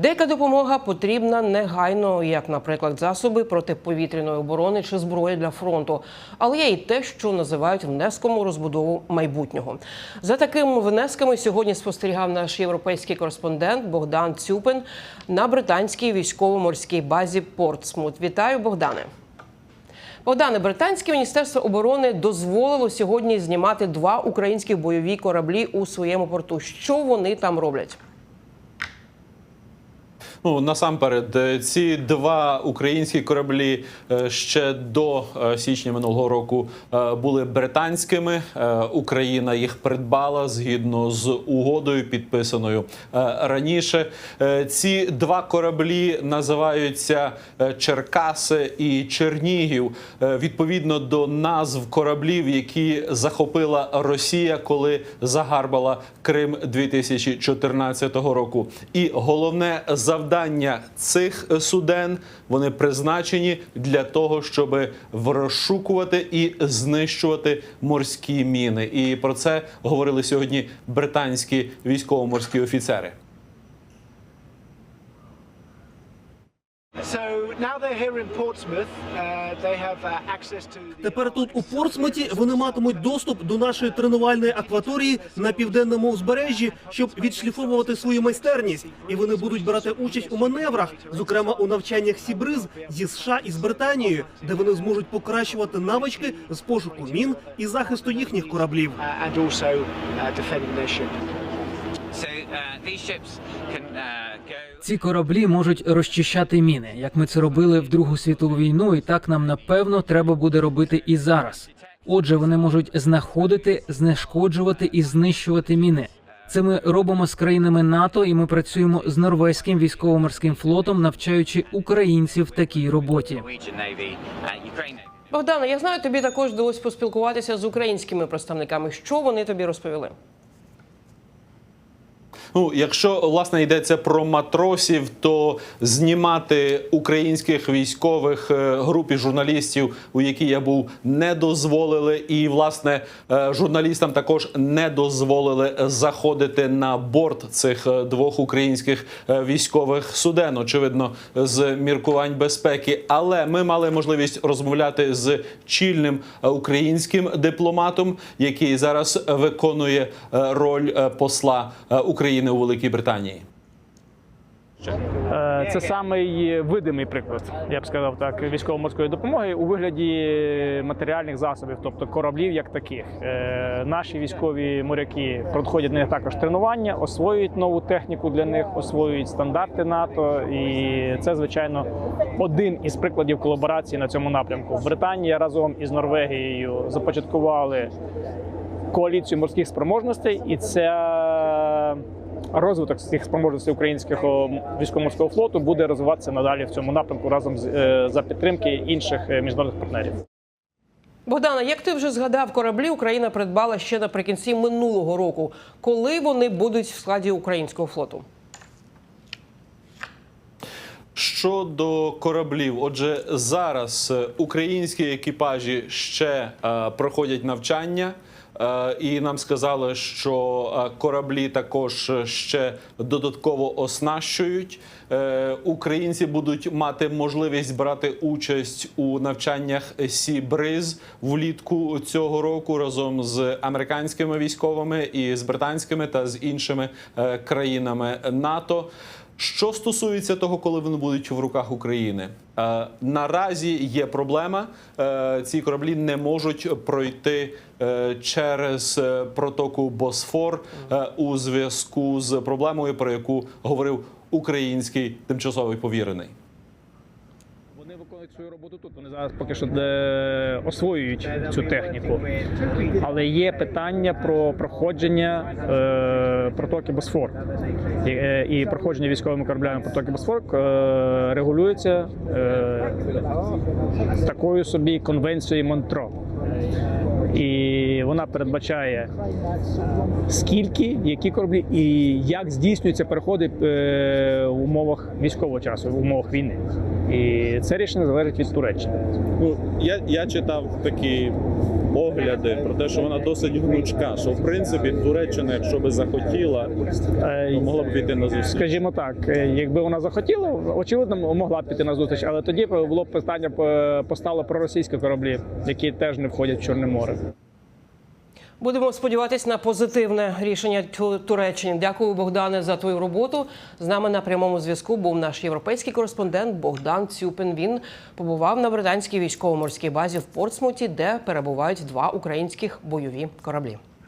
Деяка допомога потрібна негайно, як, наприклад, засоби протиповітряної оборони чи зброя для фронту. Але є і те, що називають внеском у розбудову майбутнього. За такими внесками сьогодні спостерігав наш європейський кореспондент Богдан Цюпин на британській військово-морській базі Портсмут. Вітаю, Богдане. Богдане, британське міністерство оборони дозволило сьогодні знімати два українські бойові кораблі у своєму порту. Що вони там роблять? Ну насамперед, е, ці два українські кораблі е, ще до е, січня минулого року були британськими. Україна їх придбала згідно з угодою, підписаною раніше. Ці два кораблі називаються Черкаси і Чернігів відповідно до назв кораблів, які захопила Росія, коли загарбала Крим 2014 року. І головне завдання цих суден вони призначені для того, щоб розшукувати і знищувати морські міни. І про це говорили сьогодні британські військово-морські офіцери. Тепер тут у Портсмуті вони матимуть доступ до нашої тренувальної акваторії на південному узбережжі, щоб відшліфовувати свою майстерність. І вони будуть брати участь у маневрах, зокрема у навчаннях Сібриз зі США і з Британією, де вони зможуть покращувати навички з пошуку мін і захисту їхніх кораблів. Ці кораблі можуть розчищати міни, як ми це робили в Другу світову війну, і так нам напевно треба буде робити і зараз. Отже, вони можуть знаходити, знешкоджувати і знищувати міни. Це ми робимо з країнами НАТО, і ми працюємо з норвезьким військово-морським флотом, навчаючи українців такій роботі. Uh. Богдане, я знаю, тобі також вдалося поспілкуватися з українськими представниками. Що вони тобі розповіли? Ну, якщо власне йдеться про матросів, то знімати українських військових е, групі журналістів, у які я був, не дозволили, і власне е, журналістам також не дозволили заходити на борт цих е, двох українських військових суден. Очевидно, з міркувань безпеки. Але ми мали можливість розмовляти з чільним українським дипломатом, який зараз виконує роль посла е, України у Великій Британії. Е, Це самий видимий приклад, я б сказав так, військово-морської допомоги у вигляді матеріальних засобів, тобто кораблів як таких. Е, Наші військові моряки проходять на них також тренування, освоюють нову техніку для них, освоюють стандарти НАТО, і це звичайно один із прикладів колаборації на цьому напрямку. Британія разом із Норвегією започаткували коаліцію морських спроможностей, і це розвиток цих спроможностей українського військово-морського флоту буде розвиватися надалі в цьому напрямку разом з е, за підтримки інших е, міжнародних партнерів. Богдана, як ти вже згадав, кораблі Україна придбала ще наприкінці минулого року. Коли вони будуть в складі українського флоту? Щодо кораблів, отже, зараз е, українські екіпажі ще е, проходять навчання. Е, І нам сказали, що е, кораблі також ще додатково оснащують. Е, Українці будуть мати можливість брати участь у навчаннях Сі Бриз влітку цього року разом з американськими військовими і з британськими та з іншими країнами НАТО. Що стосується того, коли вони будуть в руках України, е, наразі є проблема. Е, ці кораблі не можуть пройти е, через е, протоку Босфор е, у зв'язку з проблемою, про яку говорив український тимчасовий повірений. Виконують свою роботу тут. Вони зараз поки що де освоюють цю техніку. Але є питання про проходження е, протоки Босфор. І, е, і проходження військовими кораблями протоки Босфор е, регулюється е, такою собі конвенцією Монтро. І вона передбачає скільки, які кораблі і як здійснюються переходи е, в умовах військового часу, в умовах війни. І це рішення залежить від Туреччини. Ну я, я читав такі огляди про те, що вона досить гнучка. Що в принципі Туреччина, якщо би захотіла, Е, то могла б піти на зустріч. Скажімо так, е, якби вона захотіла, очевидно, могла б піти на зустріч, але тоді було б питання е, постало про російські кораблі, які теж не входять в Чорне море. Будемо сподіватися на позитивне рішення Ту- Туреччини. Дякую, Богдане, за твою роботу. З нами на прямому зв'язку був наш європейський кореспондент Богдан Цюпин. Він побував на британській військово-морській базі в Портсмуті, де перебувають два українських бойові кораблі.